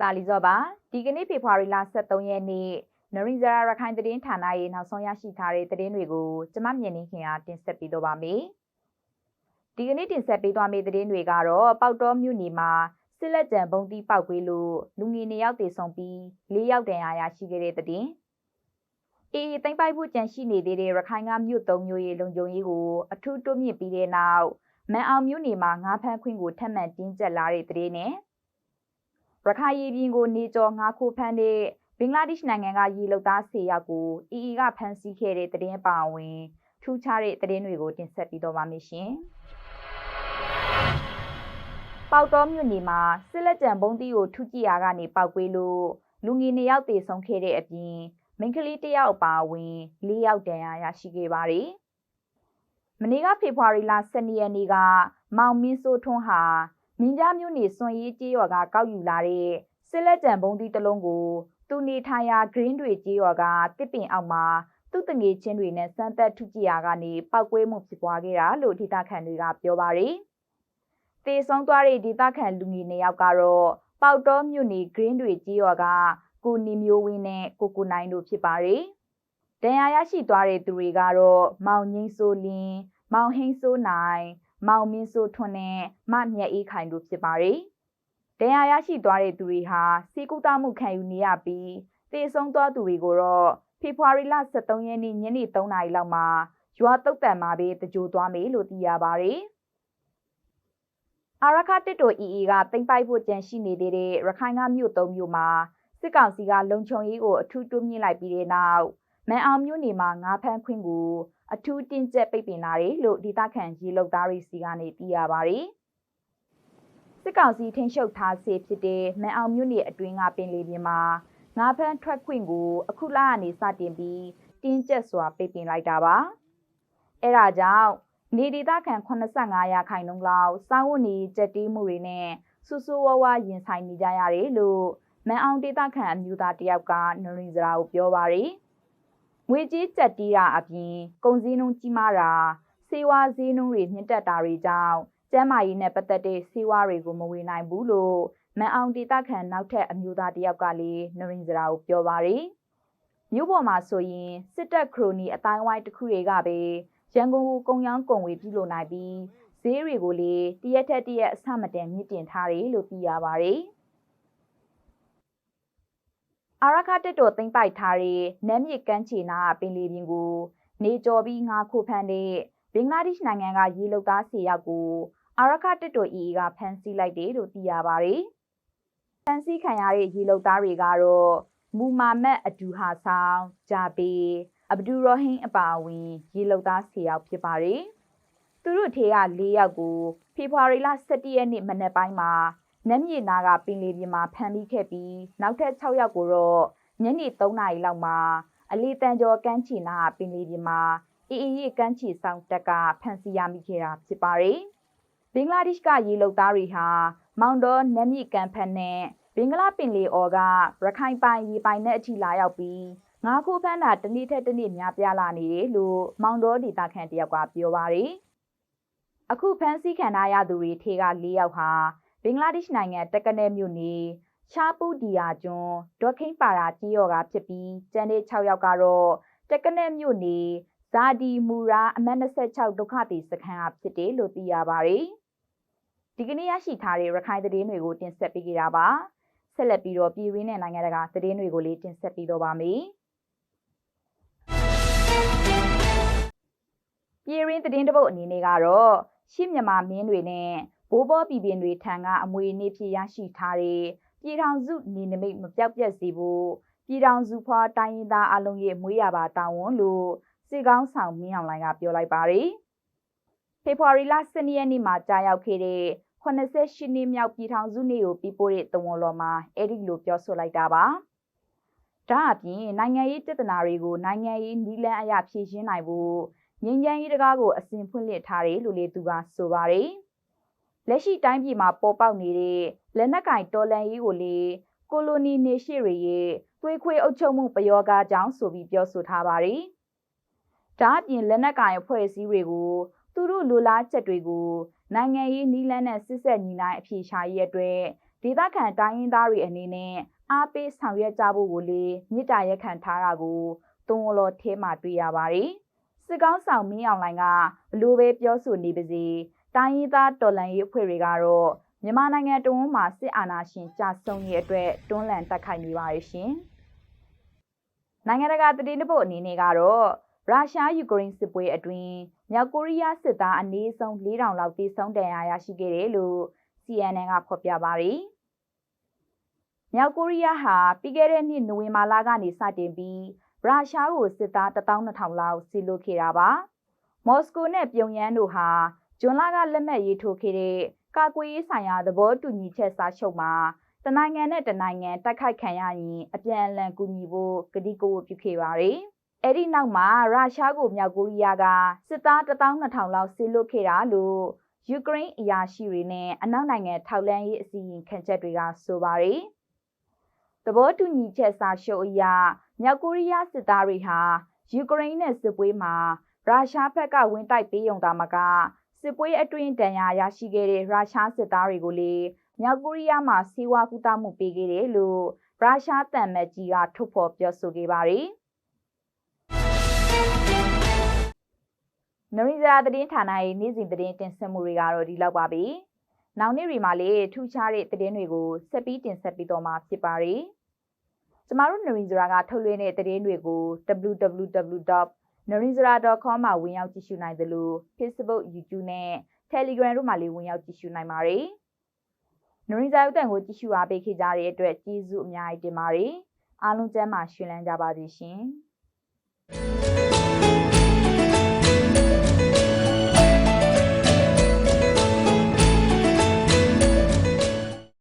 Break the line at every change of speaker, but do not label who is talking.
တာလီဇော့ပါဒီကနေ့ဖေဖော်ဝါရီလ23ရက်နေ့နရင်ဇရာရခိုင်သတင်းဌာနရဲ့နောက်ဆုံးရရှိထားတဲ့သတင်းတွေကိုကျမမြင်နေခင်အားတင်ဆက်ပေးတော့ပါမယ်ဒီကနေ့တင်ဆက်ပေးသွားမယ့်သတင်းတွေကတော့ပေါက်တော်မြို့နယ်မှာစစ်လက်ကြံဘုံတီးပောက်ကွေးလို့လူငယ်နှစ်ယောက်တေဆုံးပြီး၄ယောက်တန်ရာရရှိခဲ့တဲ့သတင်းအေးသိမ့်ပိုက်ဖို့ကြံရှိနေသေးတဲ့ရခိုင်ကမြို့သုံးမျိုးရဲ့လုံခြုံရေးကိုအထူးတိုးမြင့်ပြီးတဲ့နောက်မန်အောင်မြို့နယ်မှာငါးဖမ်းခွင့်ကိုထပ်မံတင်းကျပ်လာတဲ့သတင်းနဲ့ ရခိုင်ပြည်ပြင်ကိုနေကျော်ငါးခိုးဖမ်းတဲ့ဘင်္ဂလားဒေ့ရှ်နိုင်ငံကရေလုံသား၁၀ယောက်ကိုအီအီကဖမ်းဆီးခဲ့တဲ့သတင်းပါဝင်ထူးခြားတဲ့သတင်းတွေကိုတင်ဆက်ပြီးတော့ပါမယ်ရှင်။ပေါတော်မြို့နယ်မှာစစ်လက်ကြံဘုံတီကိုထုကြည့်ရာကနေပောက်ကွေးလို့လူငယ်နှစ်ယောက်တေဆုံးခဲ့တဲ့အပြင်မိန်းကလေးတစ်ယောက်အပါအဝင်၄ယောက်တန်ရာရရှိခဲ့ပါတယ်။မနေ့ကဖေဖော်ဝါရီလ12ရက်နေ့ကမောင်မင်းစိုးထွန်းဟာ မင်းကြားမြို့နယ်စွန်ရေးကျေးရွာကကောက်ယူလာတဲ့စစ်လက်ကြံဘုံတီတစ်လုံးကိုသူနေထိုင်ရာ green တွေကျေးရွာကတစ်ပင်အောက်မှာသူ့တငယ်ချင်းတွေနဲ့စမ်းသက်ထုကြည့်ရာကနေပောက်ကွဲမှုဖြစ်ပွားခဲ့တာလို့ဒေသခံတွေကပြောပါတယ်။တေဆုံးသွားတဲ့ဒေသခံလူငယ်နှစ်ယောက်ကတော့ပေါက်တော်မြို့နယ် green တွေကျေးရွာကကိုနေမျိုးဝင်းနဲ့ကိုကိုနိုင်တို့ဖြစ်ပါတယ်။ဒဏ်ရာရရှိသွားတဲ့သူတွေကတော့မောင်ငိမ့်စိုးလင်း၊မောင်ဟိန်းစိုးနိုင်၊ မောင်မင်းစိုးထွန်းနဲ့မမြတ်အေးခိုင်တို့ဖြစ်ပါတယ်။ဒဏ်ရာရရှိသွားတဲ့သူတွေဟာစီကူတာမှုခံယူနေရပြီးတေဆုံးသွားသူတွေကိုတော့ဖေဖော်ဝါရီလ23ရက်နေ့ညနေ3နာရီလောက်မှာရွာတုတ်တန်မှာပဲတကြိုသွားမယ်လို့သိရပါတယ်။အာရခတစ်တို EE ကတင်ပိုက်ဖို့ကြံရှိနေသေးတဲ့ရခိုင်ကမြို့သုံးမြို့မှာစစ်ကောင်စီကလုံခြုံရေးကိုအထူးတိုးမြင့်လိုက်ပြီးတဲ့နောက်မန်အောင်မြို့နယ်မှာငါးဖမ်းခွင့်ကို အထူးတင်းကျပ်ပိတ်ပင်လာတယ်လို့ဒေသခံရေလုံသားတွေစီကနေသိရပါတယ်။စစ်ကောင်စီထိန်းချုပ်ထားစေဖြစ်တဲ့မန်အောင်မြို့နယ်အတွင်းကပင်လယ်ပြင်မှာငါးဖမ်းထွက်ခွင့်ကိုအခုလကနေစတင်ပြီးတင်းကျပ်စွာပိတ်ပင်လိုက်တာပါ။အဲဒါကြောင့်နေဒေသခံ85ရာခိုင်နှုန်းလောက်စောင်းဝနေကြက်တီးမှုတွေနဲ့ဆူဆူဝဝရင်ဆိုင်နေကြရတယ်လို့မန်အောင်ဒေသခံအမျိုးသားတယောက်ကနရင်စရာကိုပြောပါရယ် ငွေကြေးကြက်တီးတာအပြင်ကုန်စည်နှုန်းကြီးမားတာစေဝါစည်းနှုန်းတွေမြင့်တက်တာတွေကြောင့်ကျန်းမာရေးနဲ့ပတ်သက်တဲ့စေဝါတွေကိုမဝေနိုင်ဘူးလို့မန်အောင်ဒေသခံနောက်ထပ်အမျိုးသားတယောက်ကလည်းနရင်စရာကိုပြောပါရယ်မြို့ပေါ်မှာဆိုရင်စစ်တပ်ခရိုနီအတိုင်းဝိုင်းတစ်ခုတွေကပဲရန်ကုန်ကိုကုံရောင်းကုံဝေပြုလုပ်နိုင်ပြီးဈေးတွေကိုလည်းတရက်ထက်တရက်အဆမတန်မြင့်တင်ထားတယ်လို့သိရပါရယ် အာရခတက်တော်သိမ့်ပိုက်ထားတဲ့နမ်းမြစ်ကမ်းခြေနာပင်လီပြင်ကို နေကြော်ပြီးငါခိုဖမ်းတဲ့ဘင်္ဂလားဒေ့ရှ်နိုင်ငံကရေလုံသားစီယောက်ကိုအာရခတက်တော် EE ကဖမ်းဆီးလိုက်တယ်လို့သိရပါတယ်။ဖမ်းဆီးခံရတဲ့ရေလုံသားတွေကတော့မူမာမက်အဒူဟာဆောင်ဂျာဘေအဗဒူရောဟင်းအပါအဝင်ရေလုံသားစီယောက်ဖြစ်ပါတယ်။သူတို့ထေက၄ယောက်ကိုဖေဖော်ဝါရီလ17ရက်နေ့မနက်ပိုင်းမှာ နမ်းမြေနာကပင်လီပြင်မှာဖမ်းမိခဲ့ပြီးနောက်ထပ်6ယောက်ကိုတော့ညနေ3နာရီလောက်မှာအလီတန်ကျော်ကမ်းခြေနာပင်လီပြင်မှာအေးအေးရေကမ်းခြေဆောင်တက်ကဖမ်းဆီးရမိခဲ့တာဖြစ်ပါတယ်။ဘင်္ဂလားဒေ့ရှ်ကရေလုံသားတွေဟာမောင်တော်နမ်းမြေကမ်းဖက်နဲ့ဘင်္ဂလားပင်လယ်အော်ကရခိုင်ပိုင်ရေပိုင်နဲ့အထိလာရောက်ပြီးငါးခိုးဖမ်းတာတစ်နေ့ထက်တစ်နေ့များပြားလာနေတယ်လို့မောင်တော်ဒေတာခန့်တယောက်ကပြောပါတယ်။အခုဖမ်းဆီးခံထားရသူတွေထေက၄ယောက်ဟာ ဘင်္ဂလားဒေ့ရှ်နိုင်ငံတက္ကနဲမြို့နယ်ရှားပူဒီယာကျွန်းဒေါခိန်ပါရာကြီးရော်ကဖြစ်ပြီးကျန်တဲ့6ယောက်ကတော့တက္ကနဲမြို့နယ်ဇာဒီမူရာအမတ်26ဒုက္ခသည်စခန်းကဖြစ်တယ်လို့သိရပါတယ်။ဒီကနေ့ရရှိထားတဲ့ရခိုင်သတင်းတွေကိုတင်ဆက်ပေးကြတာပါ။ဆက်လက်ပြီးတော့ပြည်ရင်းနဲ့နိုင်ငံတကာသတင်းတွေကိုလေးတင်ဆက်ပေးတော့ပါမယ်။ပြည်ရင်းသတင်းတပုတ်အနေနဲ့ကတော့ရှစ်မြန်မာမင်းတွေနဲ့ ဘိုးဘောပြည်ပင်တွေထံကအမွေအနှစ်ဖြစ်ရရှိထားတဲ့ပြည်ထောင်စုနေနမိတ်မပြောက်ပြက်စေဖို့ပြည်ထောင်စုဖွာတိုင်းရင်းသားအလုံးရဲ့မွေးရပါတာဝန်လို့စစ်ကောင်းဆောင်မင်းအောင်လှိုင်ကပြောလိုက်ပါတယ်။ဖေဖော်ဝါရီလ12ရက်နေ့မှာကြာရောက်ခဲ့တဲ့88နှစ်မြောက်ပြည်ထောင်စုနေ့ကိုပြပို့တဲ့တဝန်တော်မှာအဲ့ဒီလိုပြောဆိုလိုက်တာပါ။ဒါအပြင်နိုင်ငံရေးတည်တနာတွေကိုနိုင်ငံရေးနီလန်းအရာဖြည့်ရှင်းနိုင်ဖို့ငြိမ်းချမ်းရေးတကားကိုအစဉ်ဖွင့်လှစ်ထားတယ်လို့လေသူကဆိုပါတယ်။ လက်ရှိတိုင်းပြည်မှာပေါ်ပေါက်နေတဲ့လက်နက်ကင်တော်လန်ရေးကိုလေကိုလိုနီနေရှိတွေရဲ့သွေးခွေးအုပ်ချုပ်မှုပယောဂါကြောင့်ဆိုပြီးပြောဆိုထားပါတယ်။ဒါအပြင်လက်နက်ကင်အဖွဲ့အစည်းတွေကိုသူတို့လိုလားချက်တွေကိုနိုင်ငံရေးနီးလန်းနဲ့စစ်ဆက်ညီနိုင်အပြေရှားရေးအတွက်ဒဒေသခံတိုင်းရင်းသားတွေအနေနဲ့အားပေးဆောင်ရွက်ကြဖို့ကိုလည်းမြစ်တာရက်ခံထားတာကိုသုံးဝလောထဲမှာတွေ့ရပါတယ်။စစ်ကောင်းဆောင်မင်းအောင်လှိုင်ကဘလို့ပဲပြောဆိုနေပါစေ တိုင်းရင်းသားတော်လှန်ရေးအဖွဲ့တွေကတော့မြန်မာနိုင်ငံတဝန်းမှာစစ်အာဏာရှင်ကြာဆုံးရေးအတွက်တွန်းလှန်တက်ခိုက်နေပါရရှင်။နိုင်ငံတကာတည်င်းဖို့အနေနဲ့ကတော့ရုရှားယူကရိန်းစစ်ပွဲအတွင်းမြောက်ကိုရီးယားစစ်သားအနည်းဆုံး4000လောက်တိစုံတန်ရာရရှိခဲ့တယ်လို့ CNN ကဖော်ပြပါတယ်။မြောက်ကိုရီးယားဟာပြီးခဲ့တဲ့နှစ်နိုဝင်ဘာလကနေစတင်ပြီးရုရှားကိုစစ်သား12000လောက်စီလိုခဲ့တာပါ။မော်စကိုနဲ့ပြုံယမ်းတို့ဟာ ဂျွန်လကလက်မှတ်ရေးထိုးခဲ့တဲ့ကာကွယ်ရေးဆိုင်ရာသဘောတူညီချက်စာချုပ်မှာတနိုင်ငံနဲ့တနိုင်ငံတိုက်ခိုက်ခံရရင်အပြန်အလှန်ကူညီဖို့ကတိကဝတ်ပြုခဲ့ပါတယ်။အဲ့ဒီနောက်မှာရုရှားကိုမြောက်ကိုရီးယားကစစ်သား12000လောက်စီလွတ်ခဲ့တာလို့ယူကရိန်းအရာရှိတွေနဲ့အနောက်နိုင်ငံထောက်လှမ်းရေးအစီရင်ခံချက်တွေကဆိုပါတယ်။သဘောတူညီချက်စာချုပ်အရမြောက်ကိုရီးယားစစ်သားတွေဟာယူကရိန်းနဲ့စစ်ပွဲမှာရုရှားဘက်ကဝင်တိုက်ပေးုံသာမက စစ်ပွဲအတွင်းတန်ရာရရှိခဲ့တဲ့ရုရှားစစ်သားတွေကိုလည်းမြောက်ကိုရီးယားမှာစီးဝါကူတာမှုပေးခဲ့တယ်လို့ရုရှားတန်မတ်ကြီးကထုတ်ဖော်ပြောဆိုခဲ့ပါတယ်။နရီဇာသတင်းဌာနရဲ့နေ့စဉ်သတင်းတင်ဆက်မှုတွေကတော့ဒီလောက်ပါပဲ။နောက်နေ့တွေမှာလည်းထူးခြားတဲ့သတင်းတွေကိုဆက်ပြီးတင်ဆက်ပေးတော့မှာဖြစ်ပါတယ်။ကျမတို့နရီဇာကထုတ်လွှင့်တဲ့သတင်းတွေကို www.narinzara.com မှာဝင်ရောက်ကြည့်ရှုနိုင်သလို Facebook, YouTube နဲ့ Telegram တို့မှာလည်းဝင်ရောက်ကြည့်ရှုနိုင်ပါတယ်။နရီဇာဥတန်ကိုကြည့်ရှုအားပေးခဲ့ကြတဲ့အတွက်ကျေးဇူးအများကြီးတင်ပါတယ်။အားလုံးကျမ်းမာရှင်လန်းကြပါစေရှင်။